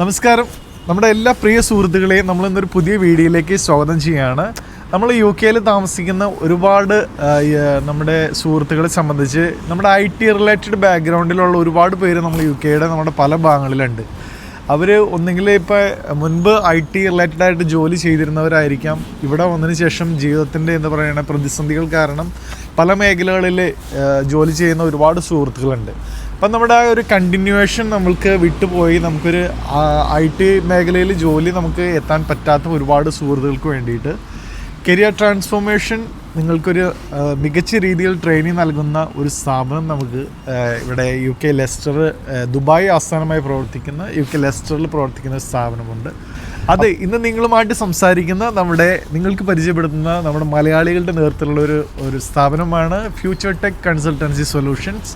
നമസ്കാരം. നമ്മുടെ എല്ലാ പ്രിയ സുഹൃത്തുക്കളെയും നമ്മൾ ഇന്നൊരു പുതിയ വീഡിയോയിലേക്ക് സ്വാഗതം ചെയ്യുകയാണ്. നമ്മൾ യു കെയിൽ താമസിക്കുന്ന ഒരുപാട് നമ്മുടെ സുഹൃത്തുക്കളെ സംബന്ധിച്ച് നമ്മുടെ ഐ ടി റിലേറ്റഡ് ബാക്ക്ഗ്രൗണ്ടിലുള്ള ഒരുപാട് പേര് നമ്മൾ യു കെയുടെ നമ്മുടെ പല ഭാഗങ്ങളിലുണ്ട്. അവർ ഒന്നെങ്കിൽ ഇപ്പോൾ മുൻപ് ഐ ടി റിലേറ്റഡ് ആയിട്ട് ജോലി ചെയ്തിരുന്നവരായിരിക്കാം. ഇവിടെ വന്നതിന് ശേഷം ജീവിതത്തിന്റെ എന്ന് പറയുന്ന പ്രതിസന്ധികൾ കാരണം പല മേഖലകളിൽ ജോലി ചെയ്യുന്ന ഒരുപാട് സുഹൃത്തുക്കളുണ്ട്. അപ്പം നമ്മുടെ ആ ഒരു കണ്ടിന്യൂവേഷൻ നമ്മൾക്ക് വിട്ടുപോയി. നമുക്കൊരു ഐ ടി മേഖലയിൽ ജോലി നമുക്ക് എത്താൻ പറ്റാത്ത ഒരുപാട് സുഹൃത്തുക്കൾക്ക് വേണ്ടിയിട്ട്. കരിയർ ട്രാൻസ്ഫോർമേഷൻ നിങ്ങൾക്കൊരു മികച്ച രീതിയിൽ ട്രെയിനിങ് നൽകുന്ന ഒരു സ്ഥാപനം നമുക്ക് ഇവിടെ യു കെ ലെസ്റ്റർ ദുബായ് ആസ്ഥാനമായി പ്രവർത്തിക്കുന്ന യു കെ ലെസ്റ്ററിൽ പ്രവർത്തിക്കുന്ന സ്ഥാപനമുണ്ട്. അതെ ഇന്ന് നിങ്ങളുമായിട്ട് സംസാരിക്കുന്ന നമ്മുടെ നിങ്ങൾക്ക് പരിചയപ്പെടുത്തുന്ന നമ്മുടെ മലയാളികളുടെ നേതൃത്വത്തിലുള്ള ഒരു ഒരു സ്ഥാപനമാണ് ഫ്യൂച്ചർ ടെക് കൺസൾട്ടൻസി സൊല്യൂഷൻസ്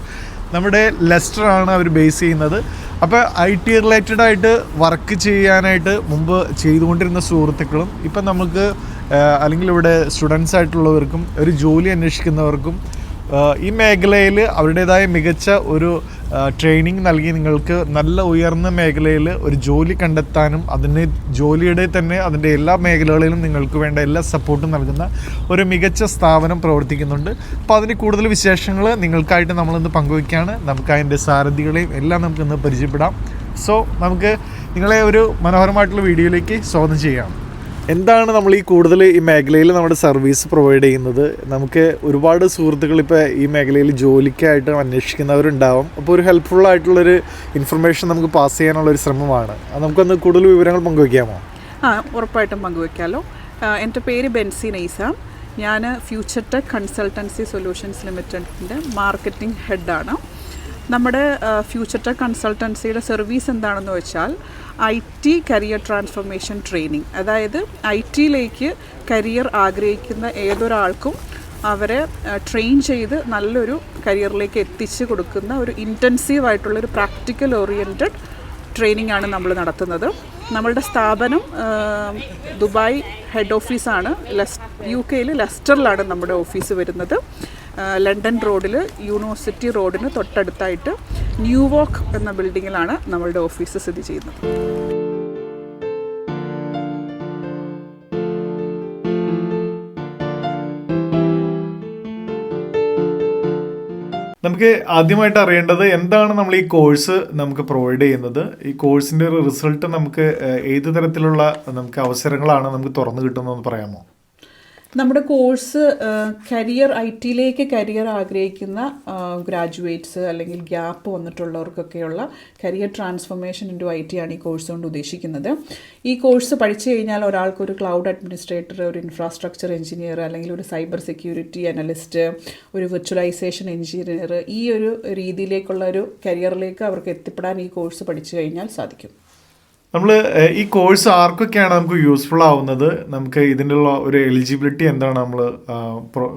നമ്മുടെ ലെസ്റ്റർ ആണ് അവർ ബേസ് ചെയ്യുന്നത്. അപ്പോൾ ഐ ടി റിലേറ്റഡ് ആയിട്ട് വർക്ക് ചെയ്യാനായിട്ട് മുമ്പ് ചെയ്തുകൊണ്ടിരുന്ന സുഹൃത്തുക്കളും ഇപ്പം നമുക്ക് അല്ലെങ്കിൽ ഇവിടെ സ്റ്റുഡൻസ് ആയിട്ടുള്ളവർക്കും ഒരു ജോലി അന്വേഷിക്കുന്നവർക്കും ഈ മേഖലയിൽ അവരുടേതായ മികച്ച ഒരു ട്രെയിനിങ് നൽകി നിങ്ങൾക്ക് നല്ല ഉയർന്ന മേഖലയിൽ ഒരു ജോലി കണ്ടെത്താനും അതിന് ജോലിയുടെ തന്നെ അതിന്റെ എല്ലാ മേഖലകളിലും നിങ്ങൾക്ക് വേണ്ട എല്ലാ സപ്പോർട്ടും നൽകുന്ന ഒരു മികച്ച സ്ഥാപനം പ്രവർത്തിക്കുന്നുണ്ട്. അപ്പോൾ അതിന് കൂടുതൽ വിശേഷങ്ങൾ നിങ്ങൾക്കായിട്ട് നമ്മളിന്ന് പങ്കുവയ്ക്കുകയാണ് നമുക്ക് അതിന്റെ സാരഥികളെയും എല്ലാം നമുക്കിന്ന് പരിചയപ്പെടാം. സോ നമുക്ക് നിങ്ങളെ ഒരു മനോഹരമായിട്ടുള്ള വീഡിയോയിലേക്ക് സ്വാഗതം ചെയ്യാം. എന്താണ് നമ്മൾ ഈ കൂടുതൽ ഈ മേഖലയിൽ നമ്മുടെ സർവീസ് പ്രൊവൈഡ് ചെയ്യുന്നത്? നമുക്ക് ഒരുപാട് സുഹൃത്തുക്കൾ ഇപ്പോൾ ഈ മേഖലയിൽ ജോലിക്കായിട്ട് അന്വേഷിക്കുന്നവരുണ്ടാവും. അപ്പോൾ ഒരു ഹെൽപ്ഫുൾ ആയിട്ടുള്ളൊരു ഇൻഫർമേഷൻ നമുക്ക് പാസ് ചെയ്യാനുള്ള ഒരു ശ്രമമാണ്. നമുക്കൊന്ന് കൂടുതൽ വിവരങ്ങൾ പങ്കുവയ്ക്കാമോ ആ ഉറപ്പായിട്ടും പങ്കുവയ്ക്കാമല്ലോ എന്റെ പേര് ബെൻസി നൈസ. ഞാൻ ഫ്യൂച്ചർ ടെക് കൺസൾട്ടൻസി സൊല്യൂഷൻസ് ലിമിറ്റഡിന്റെ മാർക്കറ്റിംഗ് ഹെഡാണ്. നമ്മുടെ ഫ്യൂച്ചർ ടെക് കൺസൾട്ടൻസിയുടെ സർവീസ് എന്താണെന്ന് വെച്ചാൽ I T career transformation training അതായത് ഐ ടിയിലേക്ക് കരിയർ ആഗ്രഹിക്കുന്ന ഏതൊരാൾക്കും അവരെ ട്രെയിൻ ചെയ്ത് നല്ലൊരു കരിയറിലേക്ക് എത്തിച്ചു കൊടുക്കുന്ന ഒരു ഇന്റൻസീവ് ആയിട്ടുള്ളൊരു പ്രാക്ടിക്കൽ ഓറിയന്റഡ് ട്രെയിനിങ് ആണ് നമ്മൾ നടത്തുന്നത്. നമ്മളുടെ സ്ഥാപനം ദുബായ് ഹെഡ് ഓഫീസാണ് ലെസ് യു കെയിൽ ലെസ്റ്ററിലാണ് നമ്മുടെ ഓഫീസ് വരുന്നത്. ലണ്ടൻ റോഡിൽ യൂണിവേഴ്സിറ്റി റോഡിന് തൊട്ടടുത്തായിട്ട് ന്യൂ വോക്ക് എന്ന ബിൽഡിങ്ങിലാണ് നമ്മളുടെ ഓഫീസ് സ്ഥിതി ചെയ്യുന്നത്. നമുക്ക് ആദ്യമായിട്ട് അറിയേണ്ടത് എന്താണ് നമ്മൾ ഈ കോഴ്സ് നമുക്ക് പ്രൊവൈഡ് ചെയ്യുന്നത്? ഈ കോഴ്സിന്റെ ഒരു റിസൾട്ട് നമുക്ക് ഏത് തരത്തിലുള്ള നമുക്ക് അവസരങ്ങളാണ് നമുക്ക് തുറന്നു കിട്ടുന്നതെന്ന് പറയാമോ? നമ്മുടെ കോഴ്സ് കരിയർ ഐ ടിയിലേക്ക് കരിയർ ആഗ്രഹിക്കുന്ന ഗ്രാജുവേറ്റ്സ് അല്ലെങ്കിൽ gap വന്നിട്ടുള്ളവർക്കൊക്കെയുള്ള career transformation into I T ആണ് ഈ കോഴ്സ് കൊണ്ട് ഉദ്ദേശിക്കുന്നത്. ഈ കോഴ്സ് പഠിച്ചു കഴിഞ്ഞാൽ ഒരാൾക്ക് ഒരു ക്ലൗഡ് അഡ്മിനിസ്ട്രേറ്റർ ഒരു ഇൻഫ്രാസ്ട്രക്ചർ എഞ്ചിനീയർ അല്ലെങ്കിൽ ഒരു സൈബർ സെക്യൂരിറ്റി അനലിസ്റ്റ് ഒരു വിർച്വലൈസേഷൻ എഞ്ചിനീയർ ഈ ഒരു രീതിയിലേക്കുള്ള ഒരു കരിയറിലേക്ക് അവർക്ക് എത്തിപ്പെടാൻ ഈ കോഴ്സ് പഠിച്ചു കഴിഞ്ഞാൽ സാധിക്കും. നമ്മൾ ഈ കോഴ്സ് ആർക്കൊക്കെയാണ് നമുക്ക് യൂസ്ഫുൾ ആവുന്നത്? നമുക്ക് ഇതിനുള്ള ഒരു എലിജിബിലിറ്റി എന്താണ് നമ്മൾ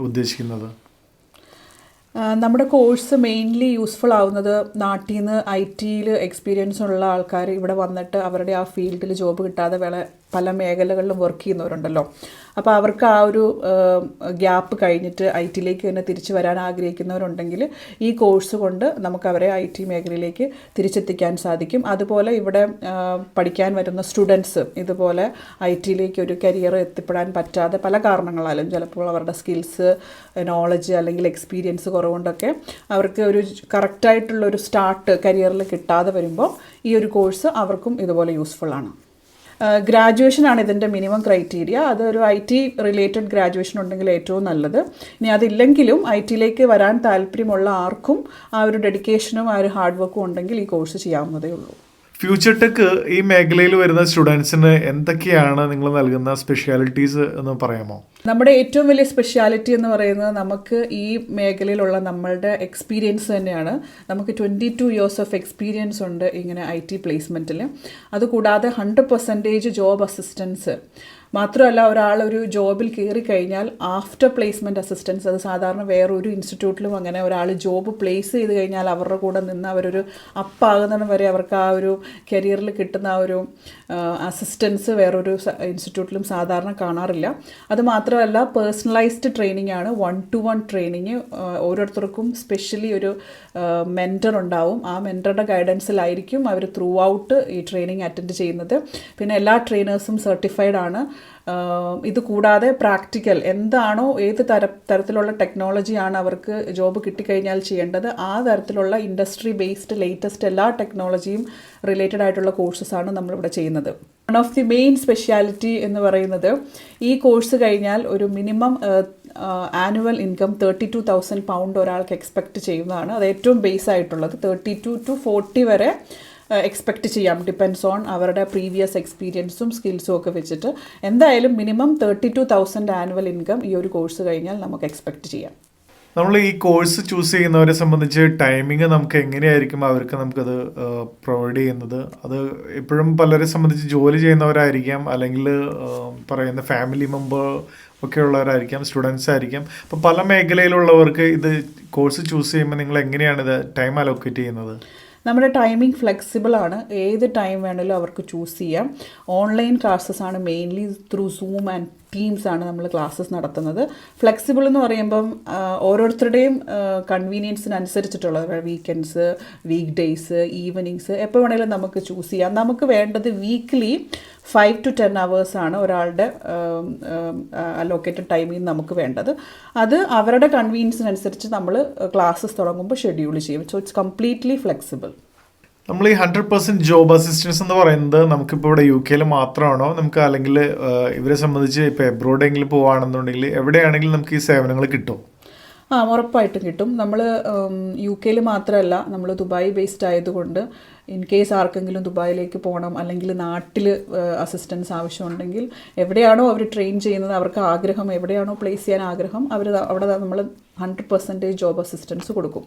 ഉദ്ദേശിക്കുന്നത്? നമ്മുടെ കോഴ്സ് മെയിൻലി യൂസ്ഫുൾ ആവുന്നത് നാട്ടിൽ നിന്ന് ഐ ടിയിൽ എക്സ്പീരിയൻസ് ഉള്ള ആൾക്കാർ ഇവിടെ വന്നിട്ട് അവരുടെ ആ ഫീൽഡിൽ ജോബ് കിട്ടാതെ വേള പല മേഖലകളിലും വർക്ക് ചെയ്യുന്നവരുണ്ടല്ലോ. അപ്പോൾ അവർക്ക് ആ ഒരു ഗ്യാപ്പ് കഴിഞ്ഞിട്ട് ഐ ടിയിലേക്ക് തന്നെ തിരിച്ചു വരാൻ ആഗ്രഹിക്കുന്നവരുണ്ടെങ്കിൽ ഈ കോഴ്സ് കൊണ്ട് നമുക്ക് അവരെ ഐ ടി മേഖലയിലേക്ക് തിരിച്ചെത്തിക്കാൻ സാധിക്കും. അതുപോലെ ഇവിടെ പഠിക്കാൻ വരുന്ന സ്റ്റുഡൻസ് ഇതുപോലെ ഐ ടിയിലേക്ക് ഒരു കരിയർ എത്തിപ്പെടാൻ പറ്റാതെ പല കാരണങ്ങളാലും ചിലപ്പോൾ അവരുടെ സ്കിൽസ് നോളജ് അല്ലെങ്കിൽ എക്സ്പീരിയൻസ് കുറവുകൊണ്ടൊക്കെ അവർക്ക് ഒരു കറക്റ്റായിട്ടുള്ള ഒരു സ്റ്റാർട്ട് കരിയറിൽ കിട്ടാതെ വരുമ്പോൾ ഈ ഒരു കോഴ്സ് അവർക്കും ഇതുപോലെ യൂസ്ഫുൾ ആണ്. ഗ്രാജുവേഷൻ ആണ് ഇതിന്റെ മിനിമം ക്രൈറ്റീരിയ. അതൊരു ഐ ടി റിലേറ്റഡ് ഗ്രാജുവേഷൻ ഉണ്ടെങ്കിൽ ഏറ്റവും നല്ലത്. ഇനി അതില്ലെങ്കിലും ഐ ടിയിലേക്ക് വരാൻ താല്പര്യമുള്ള ആർക്കും ആ ഒരു ഡെഡിക്കേഷനും ആ ഒരു ഹാർഡ് വർക്കും ഉണ്ടെങ്കിൽ ഈ കോഴ്സ് ചെയ്യാവുന്നതേ ഉള്ളൂ. ഫ്യൂച്ചർ ടെക് ഈ മേഖലയിൽ വരുന്ന സ്റ്റുഡൻസിന് എന്തൊക്കെയാണ് നിങ്ങൾ നൽകുന്ന സ്പെഷ്യാലിറ്റീസ് എന്ന് പറയാമോ? നമ്മുടെ ഏറ്റവും വലിയ സ്പെഷ്യാലിറ്റി എന്ന് പറയുന്നത് നമുക്ക് ഈ മേഖലയിലുള്ള നമ്മളുടെ എക്സ്പീരിയൻസ് തന്നെയാണ്. നമുക്ക് twenty two years of experience ഉണ്ട് ഇങ്ങനെ ഐ ടി പ്ലേസ്മെന്റിൽ അതുകൂടാതെ ഹൺഡ്രഡ് പെർസെന്റേജ് ജോബ് അസിസ്റ്റൻസ് മാത്രമല്ല ഒരാൾ ഒരു ജോബിൽ കയറി കഴിഞ്ഞാൽ ആഫ്റ്റർ പ്ലേസ്മെന്റ് അസിസ്റ്റൻസ് അത് സാധാരണ വേറൊരു ഇൻസ്റ്റിറ്റ്യൂട്ടിലും അങ്ങനെ ഒരാൾ ജോബ് പ്ലേസ് ചെയ്ത് കഴിഞ്ഞാൽ അവരുടെ കൂടെ നിന്ന് അവരൊരു അപ്പാകുന്നിടം വരെ അവർക്ക് ആ ഒരു കരിയറിൽ കിട്ടുന്ന ആ ഒരു അസിസ്റ്റൻസ് വേറൊരു ഇൻസ്റ്റിറ്റ്യൂട്ടിലും സാധാരണ കാണാറില്ല. അത് മാത്രമല്ല പേഴ്സണലൈസ്ഡ് ട്രെയിനിങ് ആണ്. വൺ ടു വൺ ട്രെയിനിങ് ഓരോരുത്തർക്കും സ്പെഷ്യലി ഒരു മെന്റർ ഉണ്ടാവും. ആ മെന്ററുടെ ഗൈഡൻസിലായിരിക്കും അവർ ത്രൂ ഔട്ട് ഈ ട്രെയിനിങ് അറ്റൻഡ് ചെയ്യുന്നത്. പിന്നെ എല്ലാ ട്രെയിനേഴ്സും സർട്ടിഫൈഡ് ആണ്. ഇത് കൂടാതെ പ്രാക്ടിക്കൽ എന്താണോ ഏത് തര തരത്തിലുള്ള ടെക്നോളജിയാണ് അവർക്ക് ജോബ് കിട്ടിക്കഴിഞ്ഞാൽ ചെയ്യേണ്ടത് ആ തരത്തിലുള്ള ഇൻഡസ്ട്രി ബേസ്ഡ് ലേറ്റസ്റ്റ് എല്ലാ ടെക്നോളജിയും റിലേറ്റഡ് ആയിട്ടുള്ള കോഴ്സസാണ് നമ്മളിവിടെ ചെയ്യുന്നത്. One of the main speciality എന്ന് പറയുന്നത് ഈ കോഴ്സ് കഴിഞ്ഞാൽ ഒരു minimum annual income thirty two thousand pound ഒരാൾക്ക് എക്സ്പെക്റ്റ് ചെയ്യുന്നതാണ്. അത് ഏറ്റവും ബേസ് ആയിട്ടുള്ളത്. തേർട്ടി ടു ടു ഫോർട്ടി വരെ എക്സ്പെക്റ്റ് ചെയ്യാം. ഡിപ്പെൻഡ്സ് ഓൺ അവരുടെ പ്രീവിയസ് എക്സ്പീരിയൻസും സ്കിൽസും ഒക്കെ വെച്ചിട്ട്. എന്തായാലും minimum thirty two thousand annual income ഈ ഒരു കോഴ്സ് കഴിഞ്ഞാൽ നമുക്ക് എക്സ്പെക്റ്റ് ചെയ്യാം. നമ്മൾ ഈ കോഴ്സ് ചൂസ് ചെയ്യുന്നവരെ സംബന്ധിച്ച് ടൈമിങ് നമുക്ക് എങ്ങനെയായിരിക്കും അവർക്ക് നമുക്കത് പ്രൊവൈഡ് ചെയ്യുന്നത്? അത് എപ്പോഴും പലരെ സംബന്ധിച്ച് ജോലി ചെയ്യുന്നവരായിരിക്കാം അല്ലെങ്കിൽ പറയുന്ന ഫാമിലി മെമ്പർ ഒക്കെ ഉള്ളവരായിരിക്കാം സ്റ്റുഡൻസ് ആയിരിക്കാം. അപ്പോൾ പല മേഖലയിലുള്ളവർക്ക് ഇത് കോഴ്സ് ചൂസ് ചെയ്യുമ്പോൾ നിങ്ങൾ എങ്ങനെയാണ് ഇത് ടൈം അലോക്കേറ്റ് ചെയ്യുന്നത്? നമ്മുടെ ടൈമിംഗ് ഫ്ലെക്സിബിൾ ആണ്. ഏത് ടൈം വേണമെങ്കിലും അവർക്ക് ചൂസ് ചെയ്യാം. ഓൺലൈൻ ക്ലാസ്സസ് ആണ് mainly through zoom and teams ആണ് നമ്മൾ ക്ലാസ്സസ് നടത്തുന്നത്. ഫ്ലെക്സിബിൾ എന്ന് പറയുമ്പം ഓരോരുത്തരുടെയും കൺവീനിയൻസിനനുസരിച്ചിട്ടുള്ള വീക്കെൻഡ്സ് വീക്ക് ഡേയ്സ് ഈവനിങ്സ് എപ്പോൾ വേണമെങ്കിലും നമുക്ക് ചൂസ് ചെയ്യാം. നമുക്ക് വേണ്ടത് വീക്ക്ലി ഫൈവ് ടു ടെൻ അവേഴ്സാണ് ഒരാളുടെ അലോക്കേറ്റഡ് ടൈമിൽ നമുക്ക് വേണ്ടത്. അത് അവരുടെ കൺവീനിയൻസിനനുസരിച്ച് നമ്മൾ ക്ലാസ്സസ് തുടങ്ങുമ്പോൾ ഷെഡ്യൂൾ ചെയ്യും. സോ ഇറ്റ്സ് കംപ്ലീറ്റ്ലി ഫ്ലെക്സിബിൾ നമ്മൾ ഈ ഹൺഡ്രഡ് പെർസെന്റ് ജോബ് അസിസ്റ്റൻസ് എന്ന് പറയുന്നത് നമുക്കിപ്പോൾ ഇവിടെ യു കെയിൽ മാത്രമാണോ? നമുക്ക് അല്ലെങ്കിൽ ഇവരെ സംബന്ധിച്ച് ഇപ്പോൾ എബ്രോഡെങ്കിലും പോവുകയാണെന്നുണ്ടെങ്കിൽ എവിടെയാണെങ്കിലും നമുക്ക് ഈ സേവനങ്ങൾ കിട്ടും. ആ ഉറപ്പായിട്ടും കിട്ടും. നമ്മൾ യു കെയിൽ മാത്രമല്ല നമ്മൾ ദുബായ് ബേസ്ഡ് ആയതുകൊണ്ട് ഇൻ കേസ് ആർക്കെങ്കിലും ദുബായിലേക്ക് പോകണം അല്ലെങ്കിൽ നാട്ടിൽ അസിസ്റ്റൻസ് ആവശ്യമുണ്ടെങ്കിൽ എവിടെയാണോ അവർ ട്രെയിൻ ചെയ്യുന്നത് അവർക്ക് ആഗ്രഹം എവിടെയാണോ പ്ലേസ് ചെയ്യാൻ ആഗ്രഹം അവർ അവിടെ നമ്മൾ ഹൺഡ്രഡ് പെർസെന്റേജ് ജോബ് അസിസ്റ്റൻസ് കൊടുക്കും.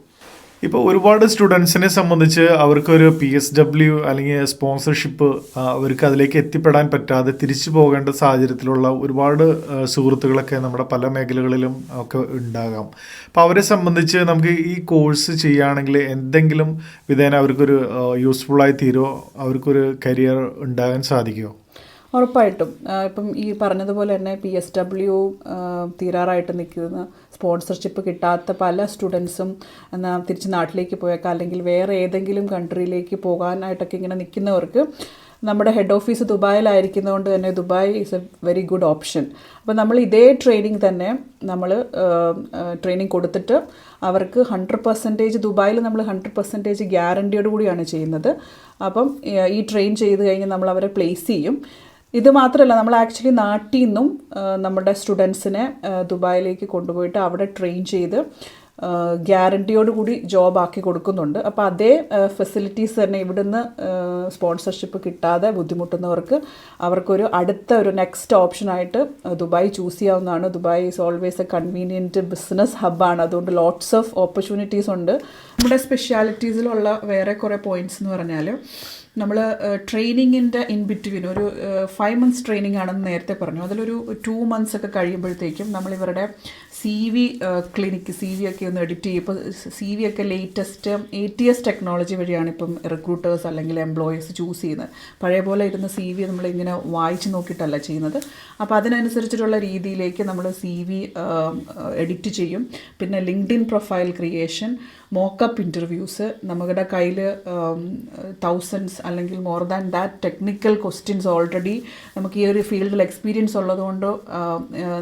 ഇപ്പോൾ ഒരുപാട് സ്റ്റുഡൻസിനെ സംബന്ധിച്ച് അവർക്കൊരു പി എസ് ഡബ്ല്യു അല്ലെങ്കിൽ സ്പോൺസർഷിപ്പ് അവർക്ക് അതിലേക്ക് എത്തിപ്പെടാൻ പറ്റാതെ തിരിച്ചു പോകേണ്ട സാഹചര്യത്തിലുള്ള ഒരുപാട് സുഹൃത്തുക്കളൊക്കെ നമ്മുടെ പല മേഖലകളിലും ഒക്കെ ഉണ്ടാകാം. അപ്പോൾ അവരെ സംബന്ധിച്ച് നമുക്ക് ഈ കോഴ്സ് ചെയ്യുകയാണെങ്കിൽ എന്തെങ്കിലും വിധേന അവർക്കൊരു യൂസ്ഫുള്ളായി തീരുമോ അവർക്കൊരു കരിയർ ഉണ്ടാകാൻ സാധിക്കുമോ ഉറപ്പായിട്ടും. ഇപ്പം ഈ പറഞ്ഞതുപോലെ തന്നെ പി എസ് ഡബ്ല്യു തീരാറായിട്ട് നിൽക്കുന്ന സ്പോൺസർഷിപ്പ് കിട്ടാത്ത പല സ്റ്റുഡൻസും എന്നാൽ തിരിച്ച് നാട്ടിലേക്ക് പോയേക്കാം. അല്ലെങ്കിൽ വേറെ ഏതെങ്കിലും കൺട്രിയിലേക്ക് പോകാനായിട്ടൊക്കെ ഇങ്ങനെ നിൽക്കുന്നവർക്ക് നമ്മുടെ ഹെഡ് ഓഫീസ് ദുബായിലായിരിക്കുന്നതുകൊണ്ട് തന്നെ Dubai is a very good option അപ്പോൾ നമ്മൾ ഇതേ ട്രെയിനിങ് തന്നെ നമ്മൾ ട്രെയിനിങ് കൊടുത്തിട്ട് അവർക്ക് ഹൺഡ്രഡ് പെർസെന്റേജ് ദുബായിൽ നമ്മൾ ഹൺഡ്രഡ് പെർസെന്റേജ് ഗ്യാരണ്ടിയോട് കൂടിയാണ് ചെയ്യുന്നത്. അപ്പം ഈ ട്രെയിൻ ചെയ്ത് കഴിഞ്ഞ് നമ്മൾ അവരെ പ്ലേസ് ചെയ്യും. ഇത് മാത്രമല്ല നമ്മൾ ആക്ച്വലി നാട്ടിൽ നിന്നും നമ്മുടെ സ്റ്റുഡൻസിനെ ദുബായിലേക്ക് കൊണ്ടുപോയിട്ട് അവിടെ ട്രെയിൻ ചെയ്ത് ഗ്യാരണ്ടിയോട് കൂടി ജോബ് ആക്കി കൊടുക്കുന്നുണ്ട്. അപ്പോൾ അതേ ഫെസിലിറ്റീസ് തന്നെ ഇവിടുന്ന് സ്പോൺസർഷിപ്പ് കിട്ടാതെ ബുദ്ധിമുട്ടുന്നവർക്ക് അവർക്കൊരു അടുത്ത ഒരു നെക്സ്റ്റ് ഓപ്ഷനായിട്ട് ദുബായ് ചൂസ് ചെയ്യാവുന്നതാണ്. Dubai is always a convenient business ഹബ്ബാണ് അതുകൊണ്ട് ലോട്ട്സ് ഓഫ് ഓപ്പർച്യൂണിറ്റീസ് ഉണ്ട്. നമ്മുടെ സ്പെഷ്യാലിറ്റീസിലുള്ള വേറെ കുറേ പോയിന്റ്സ് എന്ന് പറഞ്ഞാൽ നമ്മൾ ട്രെയിനിങ്ങിന്റെ ഇൻ ബിറ്റ്വീൻ ഒരു ഫൈവ് മന്ത്സ് ട്രെയിനിങ് ആണെന്ന് നേരത്തെ പറഞ്ഞു. അതിലൊരു ടു മന്ത്സ് ഒക്കെ കഴിയുമ്പോഴത്തേക്കും നമ്മൾ ഇവരുടെ C V clinic C V ഒക്കെ ഒന്ന് എഡിറ്റ് ചെയ്യും. ഇപ്പോൾ സി വി ഒക്കെ latest A T S technology വഴിയാണ് ഇപ്പം റിക്രൂട്ടേഴ്സ് അല്ലെങ്കിൽ എംപ്ലോയീസ് ചൂസ് ചെയ്യുന്നത്. പഴയ പോലെ ഇരുന്ന് സി വി നമ്മളിങ്ങനെ വായിച്ച് നോക്കിയിട്ടല്ല ചെയ്യുന്നത്. അപ്പോൾ അതിനനുസരിച്ചിട്ടുള്ള രീതിയിലേക്ക് നമ്മൾ സി വി എഡിറ്റ് ചെയ്യും. പിന്നെ LinkedIn profile creation mockup interviews നമ്മുടെ കയ്യിൽ തൗസൻഡ്സ് അല്ലെങ്കിൽ more than that technical questions already നമുക്ക് ഈ ഒരു ഫീൽഡിൽ എക്സ്പീരിയൻസ് ഉള്ളതുകൊണ്ട്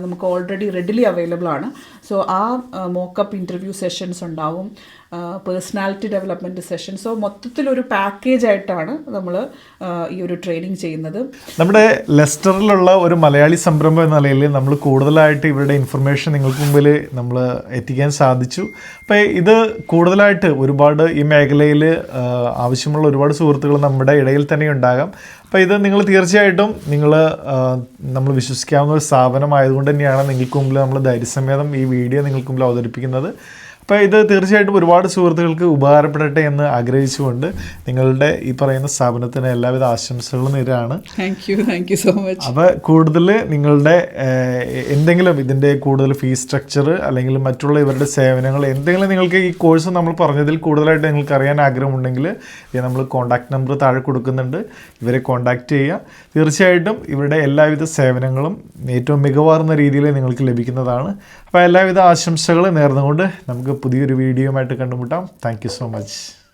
നമുക്ക് ഓൾറെഡി റെഡിലി അവൈലബിൾ ആണ്. സോ ആ മോക്കപ്പ് ഇന്റർവ്യൂ സെഷൻസ് ഉണ്ടാവും. പേഴ്സണാലിറ്റി ഡെവലപ്മെന്റ് സെഷൻ സോ മൊത്തത്തിലൊരു പാക്കേജ് ആയിട്ടാണ് നമ്മൾ ഈ ഒരു ട്രെയിനിങ് ചെയ്യുന്നത്. നമ്മുടെ ലെസ്റ്ററിലുള്ള ഒരു മലയാളി സംരംഭം എന്ന നിലയിൽ നമ്മൾ കൂടുതലായിട്ട് ഇവരുടെ ഇൻഫർമേഷൻ നിങ്ങൾക്ക് മുമ്പിൽ നമ്മൾ എത്തിക്കാൻ സാധിച്ചു. അപ്പോൾ ഇത് കൂടുതലായിട്ട് ഒരുപാട് ഈ മേഖലയിൽ ആവശ്യമുള്ള ഒരുപാട് സുഹൃത്തുക്കൾ നമ്മുടെ ഇടയിൽ തന്നെ ഉണ്ടാകാം. അപ്പോൾ ഇത് നിങ്ങൾ തീർച്ചയായിട്ടും നിങ്ങൾ നമ്മൾ വിശ്വസിക്കാവുന്ന ഒരു സ്ഥാപനമായതുകൊണ്ട് തന്നെയാണ് നിങ്ങൾക്ക് മുമ്പിൽ നമ്മൾ ധൈര്യസമേതം ഈ വീഡിയോ നിങ്ങൾക്ക് മുമ്പിൽ അവതരിപ്പിക്കുന്നത്. അപ്പോൾ ഇത് തീർച്ചയായിട്ടും ഒരുപാട് സുഹൃത്തുക്കൾക്ക് ഉപകാരപ്പെടട്ടെ എന്ന് ആഗ്രഹിച്ചുകൊണ്ട് നിങ്ങളുടെ ഈ പറയുന്ന സ്ഥാപനത്തിന് എല്ലാവിധ ആശംസകളും നേരാണ് thank you thank you so much അപ്പോൾ കൂടുതൽ നിങ്ങളുടെ എന്തെങ്കിലും ഇതിന്റെ കൂടുതൽ ഫീസ് സ്ട്രക്ചർ അല്ലെങ്കിൽ മറ്റുള്ള ഇവരുടെ സേവനങ്ങൾ എന്തെങ്കിലും നിങ്ങൾക്ക് ഈ കോഴ്സ് നമ്മൾ പറഞ്ഞതിൽ കൂടുതലായിട്ട് നിങ്ങൾക്ക് അറിയാൻ ആഗ്രഹമുണ്ടെങ്കിൽ ഇത് നമ്മൾ കോൺടാക്ട് നമ്പർ താഴെ കൊടുക്കുന്നുണ്ട്. ഇവരെ കോൺടാക്റ്റ് ചെയ്യുക. തീർച്ചയായിട്ടും ഇവരുടെ എല്ലാവിധ സേവനങ്ങളും ഏറ്റവും മികവാർന്ന രീതിയിൽ നിങ്ങൾക്ക് ലഭിക്കുന്നതാണ്. അപ്പോൾ എല്ലാവിധ ആശംസകളും നേർന്നുകൊണ്ട് നമുക്ക് പുതിയൊരു വീഡിയോയുമായിട്ട് കണ്ടുമുട്ടാം. Thank so much